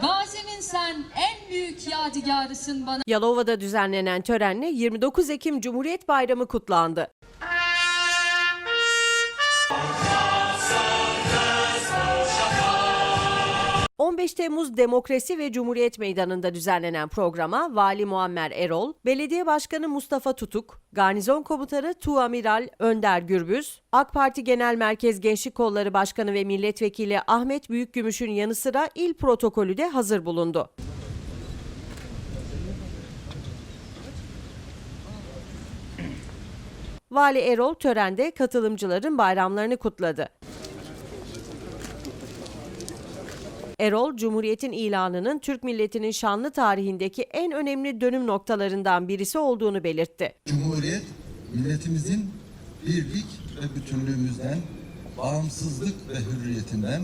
Gazimin sen en büyük yadigarısın bana. Yalova'da düzenlenen törenle 29 Ekim Cumhuriyet Bayramı kutlandı. ...15 Temmuz Demokrasi ve Cumhuriyet Meydanı'nda düzenlenen programa Vali Muammer Erol, Belediye Başkanı Mustafa Tutuk, Garnizon Komutanı Tuamiral Önder Gürbüz, AK Parti Genel Merkez Gençlik Kolları Başkanı ve Milletvekili Ahmet Büyükgümüş'ün yanı sıra il protokolü de hazır bulundu. Vali Erol törende katılımcıların bayramlarını kutladı. Erol, Cumhuriyet'in ilanının Türk milletinin şanlı tarihindeki en önemli dönüm noktalarından birisi olduğunu belirtti. Cumhuriyet, milletimizin birlik ve bütünlüğümüzden, bağımsızlık ve hürriyetinden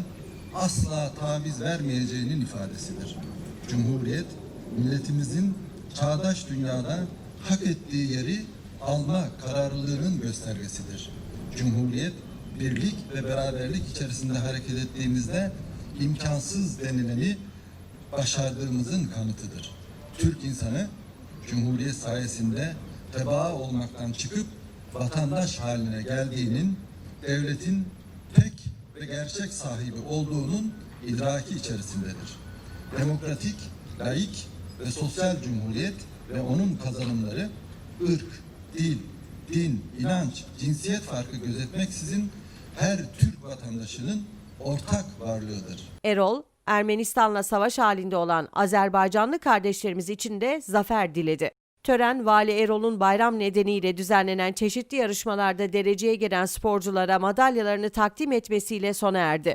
asla taviz vermeyeceğinin ifadesidir. Cumhuriyet, milletimizin çağdaş dünyada hak ettiği yeri alma kararlılığının göstergesidir. Cumhuriyet, birlik ve beraberlik içerisinde hareket ettiğimizde imkansız denileni başardığımızın kanıtıdır. Türk insanı Cumhuriyet sayesinde tebaa olmaktan çıkıp vatandaş haline geldiğinin devletin tek ve gerçek sahibi olduğunun idraki içerisindedir. Demokratik, laik ve sosyal cumhuriyet ve onun kazanımları ırk, dil, din, inanç, cinsiyet farkı gözetmeksizin her Türk vatandaşının ortak varlığıdır. Erol, Ermenistan'la savaş halinde olan Azerbaycanlı kardeşlerimiz için de zafer diledi. Tören, Vali Erol'un bayram nedeniyle düzenlenen çeşitli yarışmalarda dereceye giren sporculara madalyalarını takdim etmesiyle sona erdi.